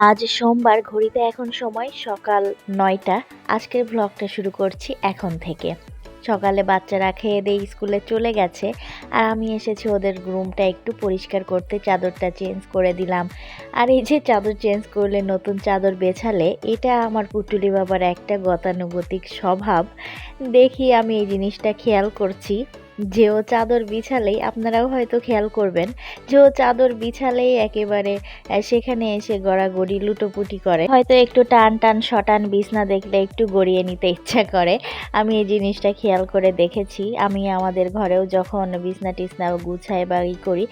আজ সোমবার, ঘড়িতে এখন সময় সকাল নয়টা। আজকের ব্লগটা শুরু করছি এখন থেকে। সকালে বাচ্চারা খেয়ে দিয়ে স্কুলে চলে গেছে আর আমি এসেছি ওদের রুমটা একটু পরিষ্কার করতে, চাদরটা চেঞ্জ করে দিলাম। আর এই যে চাদর চেঞ্জ করলে নতুন চাদর বেছালে, এটা আমার পুটুলি বাবার একটা গতানুগতিক স্বভাব। দেখি আমি এই জিনিসটা খেয়াল করছি। যে ও চাদর বিছালেই আপনারাও হয়তো খেয়াল করবেন। যে ও চাদর বিছালেই একেবারে সেখানে এসে গড়াগড়ি, লুটোপুটি করে। হয়তো একটু টান টান, শটান বিছনা দেখলে একটু গড়িয়ে নিতে ইচ্ছা করে। আমি এই জিনিসটা খেয়াল করে দেখেছি। আমি আমাদের ঘরেও যখন বিছনা টিছনা গুছাই বা ই করি,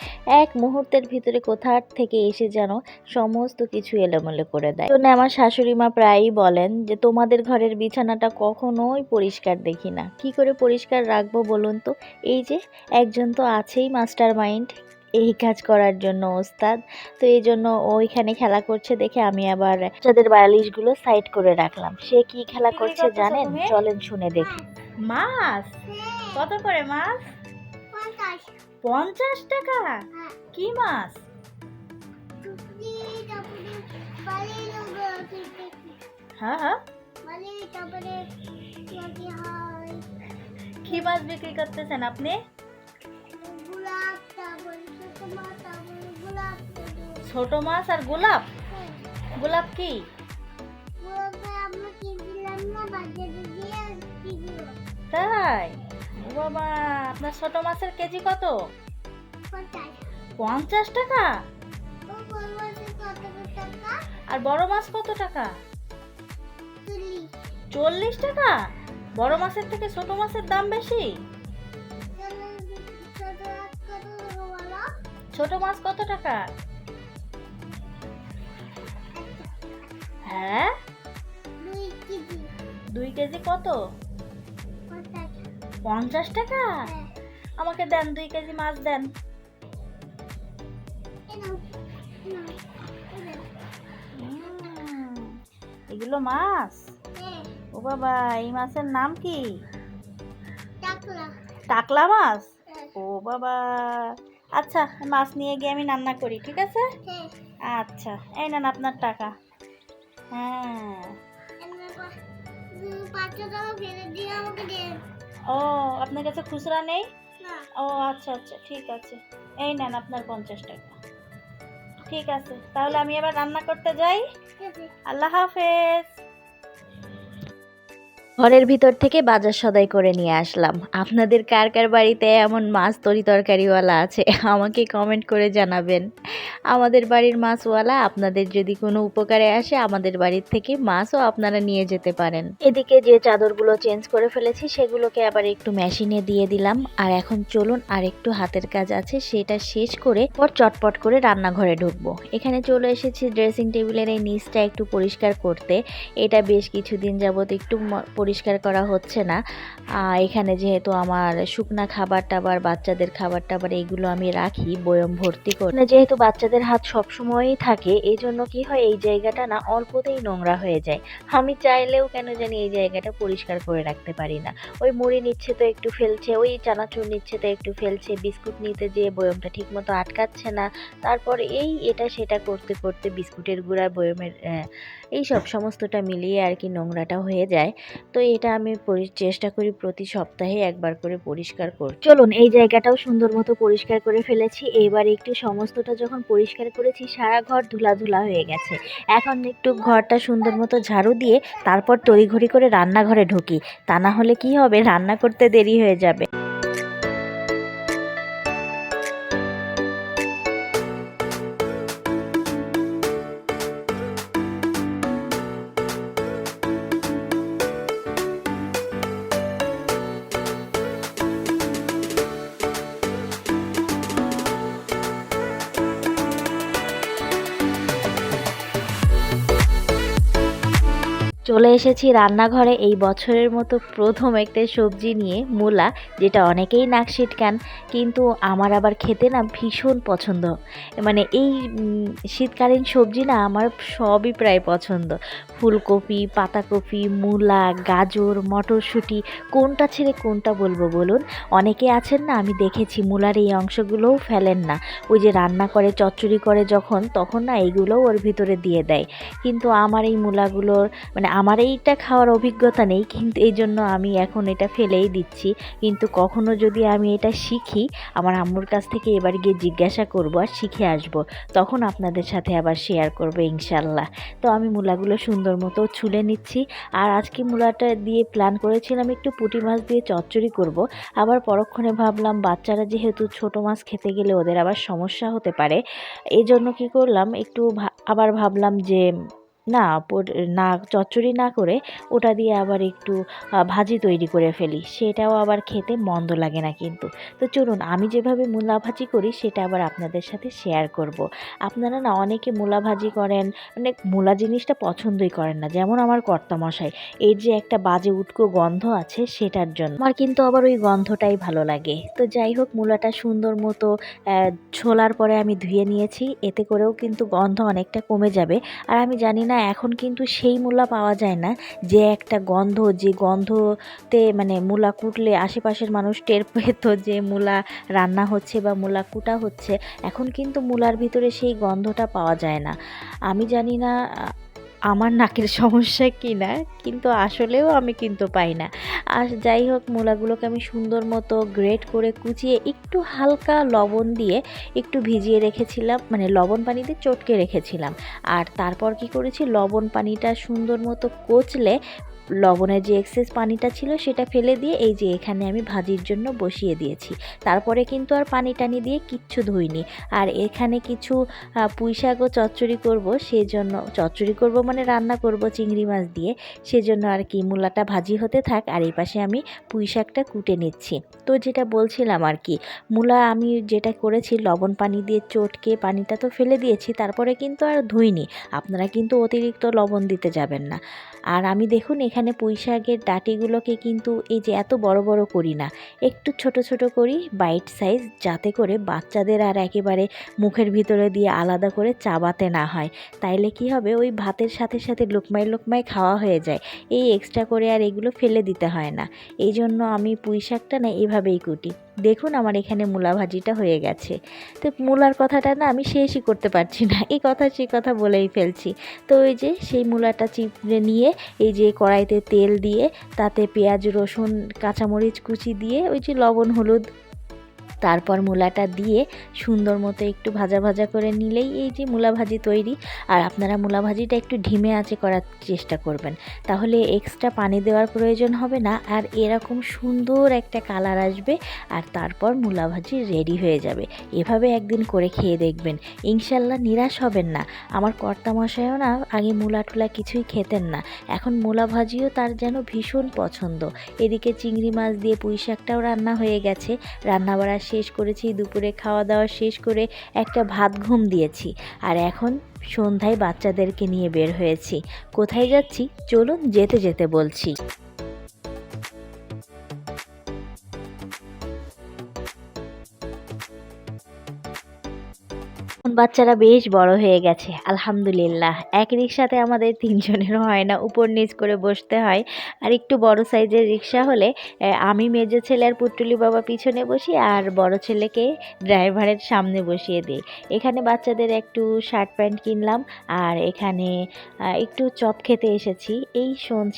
এক মুহূর্তের ভিতরে কোথার থেকে এসে যেন সমস্ত কিছু এলোমেলো করে দেয়। জন্য আমার শাশুড়ি মা প্রায়ই বলেন যে, তোমাদের ঘরের বিছানাটা কখনোই পরিষ্কার দেখি না। কি করে পরিষ্কার রাখব বলুন তো? এই যে একজন তো আছেই মাস্টার মাইন্ড এই কাজ করার জন্য ওস্তাদ। তো এই জন্য ওইখানে খেলা করছে দেখে আমি আবার যাদের বায়ালিশগুলো সাইড করে রাখলাম। সে কি খেলা করছে জানেন? চলেন শুনে দেখি। মাছ? কত করে মাছ? পঞ্চাশ। টাকা? কি মাছ? হ্যাঁ হ্যাঁ। কি মাছ বিক্রি করতেছেন আপনি? ছোট মাছ আর গোলাপ? গোলাপ কি? তাই? বাবা আপনার ছোট মাছের কেজি কত? পঞ্চাশ। টাকা? আর বড় মাছ কত টাকা? চল্লিশ টাকা? বড় মাছের থেকে ছোট মাছের দাম বেশি? ছোট মাছ কত টাকা? হ্যাঁ? দুই কেজি কত? পঞ্চাশ টাকা? আমাকে দেন দুই কেজি মাছ দেন। এগুলো মাছ? বাবা এই মাছের নাম কি? টাকলা। মাছ? ও বাবা। আচ্ছা মাছ নিয়ে গিয়ে আমি রান্না করি ঠিক আছে? আচ্ছা এই নেন আপনার টাকা। হ্যাঁ। ও আপনার কাছে খুচরা নেই? ও আচ্ছা আচ্ছা ঠিক আছে। এই নেন আপনার পঞ্চাশ টাকা। ঠিক আছে তাহলে আমি এবার রান্না করতে যাই। আল্লাহ হাফেজ। ঘরের ভিতর থেকে বাজার সদাই করে নিয়ে আসলাম। আপনাদের কার কার বাড়িতে এমন মাছ তরি তরকারিওয়ালা আছে, আমাকে কমেন্ট করে জানাবেন। আমাদের বাড়ির মাছওয়ালা আপনাদের যদি কোনো উপকারে আসে, আমাদের বাড়ির থেকে মাছও আপনারা নিয়ে যেতে পারেন। এদিকে যে চাদরগুলো চেঞ্জ করে ফেলেছি, সেগুলোকে আবার একটু মেশিনে দিয়ে দিলাম। আর এখন চলুন আর একটু হাতের কাজ আছে, সেটা শেষ করে পর চটপট করে রান্নাঘরে ঢুকবো। এখানে চলে এসেছি ড্রেসিং টেবিলের এই নিচটা একটু পরিষ্কার করতে। এটা বেশ কিছুদিন যাবত একটু পরিষ্কার করা হচ্ছে না। এখানে যেহেতু আমার শুকনা খাবার টাবার বাচ্চাদের খাবার টাবার এইগুলো আমি রাখি, বয়ম ভর্তি করে যেহেতু বাচ্চাদের হাত সবসময়ই থাকে এই জন্য কি হয়, এই জায়গাটা না অল্পতেই নোংরা হয়ে যায়। আমি চাইলেও কেন জানি এই জায়গাটা পরিষ্কার করে রাখতে পারি না। ওই মুড়ি নিচ্ছে তো একটু ফেলছে, ওই চানাচুর নিচ্ছে তো একটু ফেলছে, বিস্কুট নিতে যেয়ে বয়মটা ঠিক মতো আটকাচ্ছে না। তারপর এই এটা সেটা করতে করতে বিস্কুটের গুঁড়া, বয়মের এই সব সমস্তটা মিলিয়ে আর কি নোংরাটা হয়ে যায়। তো এটা আমি চেষ্টা করি প্রতি সপ্তাহে একবার করে পরিষ্কার করি, চলুন, এই জায়গাটাও সুন্দর মতো পরিষ্কার করে ফেলেছি। এবার একটু সমস্তটা যখন পরিষ্কার করেছি, সারা ঘর ধুলাধুলা ধুলা হয়ে গেছে। এখন একটু ঘরটা সুন্দর মতো ঝাড়ু দিয়ে তারপর তড়িঘড়ি করে রান্নাঘরে ঢুকি। তা না হলে কি হবে? রান্না করতে দেরি হয়ে যাবে। চলে এসেছি রান্নাঘরে। এই বছরের মতো প্রথম একটা সবজি নিয়ে মূলা, যেটা অনেকেই নাক সিটকান কিন্তু আমার আবার খেতে না ভীষণ পছন্দ। মানে এই শীতকালীন সবজি না আমার সবই প্রায় পছন্দ। ফুলকপি, পাতাকপি, মূলা, গাজর, মটরশুঁটি, কোনটা ছেড়ে কোনটা বলব বলুন? অনেকে আছেন না, আমি দেখেছি মূলার এই অংশগুলোও ফেলেন না। ওই যে রান্না করে, চচ্চড়ি করে যখন, তখন না এইগুলোও ওর ভিতরে দিয়ে দেয়। কিন্তু আমার এই মূলাগুলোর মানে আমার এইটা খাওয়ার অভিজ্ঞতা নেই, কিন্তু এই জন্য আমি এখন এটা ফেলেই দিচ্ছি। কিন্তু কখনো যদি আমি এটা শিখি, আমার আম্মুর কাছ থেকে এবার গিয়ে জিজ্ঞাসা করব আর শিখে আসব। তখন আপনাদের সাথে আবার শেয়ার করব ইনশাল্লাহ তো আমি মূলাগুলো সুন্দর মতো ছুলে নিচ্ছি। আর আজকে মূলাটা দিয়ে প্ল্যান করেছিলাম একটু পুঁটি মাছ দিয়ে চচ্চড়ি করব। আবার পরক্ষণে ভাবলাম বাচ্চারা যেহেতু ছোট মাছ খেতে গেলে ওদের আবার সমস্যা হতে পারে। এই জন্য কী করলাম, একটু আবার ভাবলাম যে না না, চচ্চড়ি না করে ওটা দিয়ে আবার একটু ভাজি তৈরি করে ফেলি। সেটাও আবার খেতে মন্দ লাগে না কিন্তু। তো চলুন, আমি যেভাবে মূলা ভাজি করি সেটা আবার আপনাদের সাথে শেয়ার করব। আপনারা না, অনেকে মূলা ভাজি করেন মানে মূলা জিনিসটা পছন্দই করেন না। যেমন আমার কর্তামশাই, এর যে একটা বাজে উটকো গন্ধ আছে সেটার জন্য। আমার কিন্তু আবার ওই গন্ধটাই ভালো লাগে। তো যাই হোক, মূলাটা সুন্দর মতো ছোলার পরে আমি ধুয়ে নিয়েছি। এতে করেও কিন্তু গন্ধ অনেকটা কমে যাবে। আর আমি জানি না এখন কিন্তু সেই মূলা পাওয়া যায় না, যে একটা গন্ধ, যে গন্ধতে মানে মূলা কুটলে আশেপাশের মানুষ টের পেত যে মূলা রান্না হচ্ছে বা মূলা কুটা হচ্ছে। এখন কিন্তু মূলার ভিতরে সেই গন্ধটা পাওয়া যায় না। আমি জানি না আমার নাকের সমস্যা কি না কিন্তু আসলেও আমি কিন্তু পাই না। আর যাই হোক, মূলাগুলোকে আমি সুন্দর মতো গ্রেট করে কুচিয়ে একটু হালকা লবণ দিয়ে একটু ভিজিয়ে রেখেছিলাম মানে লবণ পানিতে চটকে রেখেছিলাম। আর তারপর কি করেছি? লবণ পানিটা সুন্দর মতো কচলে লবণের যে এক্সেস পানিটা ছিল সেটা ফেলে দিয়ে এই যে এখানে আমি ভাজির জন্য বসিয়ে দিয়েছি। তারপরে কিন্তু আর পানি টানি দিয়ে কিচ্ছু ধুইনি। আর এখানে কিছু পুঁই শাকও চচ্চড়ি করব সেই জন্য চচ্চড়ি করব মানে রান্না করব চিংড়ি মাছ দিয়ে, সেজন্য আর কি মূলাটা ভাজি হতে থাক। আর এই পাশে আমি পুঁই শাকটা কুটে নিচ্ছি। তো যেটা বলছিলাম আর কি, মূলা আমি যেটা করেছি লবণ পানি দিয়ে চটকে পানিটা তো ফেলে দিয়েছি, তারপরে কিন্তু আর ধুইনি। আপনারা কিন্তু অতিরিক্ত লবণ দিতে যাবেন না। আর আমি দেখুন এখানে পুঁই শাকের ডাঁটিগুলোকে কিন্তু এই যে এত বড় বড় করি না, একটু ছোট ছোট করি বাইট সাইজ যাতে করে বাচ্চাদের আর একেবারে মুখের ভিতরে দিয়ে আলাদা করে চাবাতে না হয়। তাইলে কি হবে? ওই ভাতের সাথে সাথে লোকমাই লোকমাই খাওয়া হয়ে যায়। এই এক্সট্রা করে আর এগুলো ফেলে দিতে হয় না। এই জন্য আমি পুঁই শাকটা না এভাবেই কুটি। দেখুন আমার এখানে মূলা ভাজিটা হয়ে গেছে। তো মূলার কথাটা না আমি শেষই করতে পারছি না। এই কথা সেই কথা বলেই ফেলছি। তো ওই যে সেই মূলাটা চিপড়ে নিয়ে, এই যে কড়াইতে তেল দিয়ে তাতে পেঁয়াজ রসুন কাঁচামরিচ কুচি দিয়ে ওই যে লবণ হলুদ তারপর মূলাটা দিয়ে সুন্দর মতো একটু ভাজা ভাজা করে নিলেই এই যে মূলা ভাজি তৈরি। আর আপনারা মূলা ভাজিটা একটু ঢিমে আঁচে করার চেষ্টা করবেন। তাহলে এক্সট্রা পানি দেওয়ার প্রয়োজন হবে না। আর এরকম সুন্দর একটা কালার আসবে আর তারপর মূলা ভাজি রেডি হয়ে যাবে। এভাবে একদিন করে খেয়ে দেখবেন। ইনশাল্লাহ নিরাশ হবেন না। আমার কর্তামশাইও না আগে মূলা টুলা কিছুই খেতেন না। এখন মূলা ভাজিও তার যেন ভীষণ পছন্দ। এদিকে চিংড়ি মাছ দিয়ে পুঁই শাকটাও রান্না হয়ে গেছে। রান্না বাড়া শেষ করেছি, দুপুরে খাওয়া দাওয়া শেষ করে একটা ভাত ঘুম দিয়েছি। আর এখন সন্ধ্যায় বাচ্চাদেরকে নিয়ে বের হয়েছি। কোথায় যাচ্ছি? চলুন যেতে যেতে বলছি। বাচ্চারা বেশ বড় হয়ে গেছে, আলহামদুলিল্লাহ। এক রিক্সাতে আমাদের তিনজনের হয় না, উপর নিচ করে বসতে হয়। আর একটু বড় সাইজের রিক্সা হলে আমি মেজো ছেলে আর পুটুলি বাবা পিছনে বসি, আর বড় ছেলেকে ড্রাইভারের সামনে বসিয়ে দিই। এখানে বাচ্চাদের একটু শার্ট প্যান্ট কিনলাম, আর এখানে একটু চপ খেতে এসেছি। এই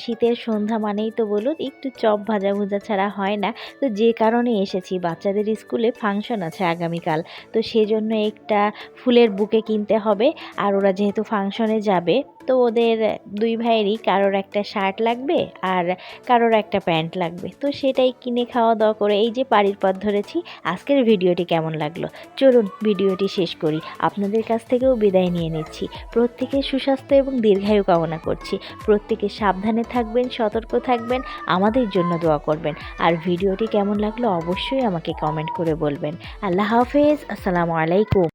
শীতের সন্ধ্যা মানেই তো বলুন, একটু চপ ভাজা ভুজা ছাড়া হয় না। তো যে কারণে এসেছি, বাচ্চাদের স্কুলে ফাংশন আছে আগামীকাল। তো সেজন্য একটা ফুলের বুকে কিনতে হবে আর ওরা যেহেতু ফাংশনে যাবে, তো ওদের দুই ভাইয়েরই কারোর একটা শার্ট লাগবে আর কারোর একটা প্যান্ট লাগবে। তো সেটাই কিনে খাওয়া দাওয়া করে এই যে বাড়ির পথ ধরেছি, আজকের ভিডিওটি কেমন লাগল? চলুন ভিডিওটি শেষ করি। আপনাদের কাছ থেকেও বিদায় নিয়ে নিচ্ছি। প্রত্যেকের সুস্বাস্থ্য এবং দীর্ঘায়ু কামনা করছি। প্রত্যেকে সাবধানে থাকবেন, সতর্ক থাকবেন, আমাদের জন্য দোয়া করবেন। আর ভিডিওটি কেমন লাগল অবশ্যই আমাকে কমেন্ট করে বলবেন। আল্লাহ হাফেজ, আসসালামু আলাইকুম।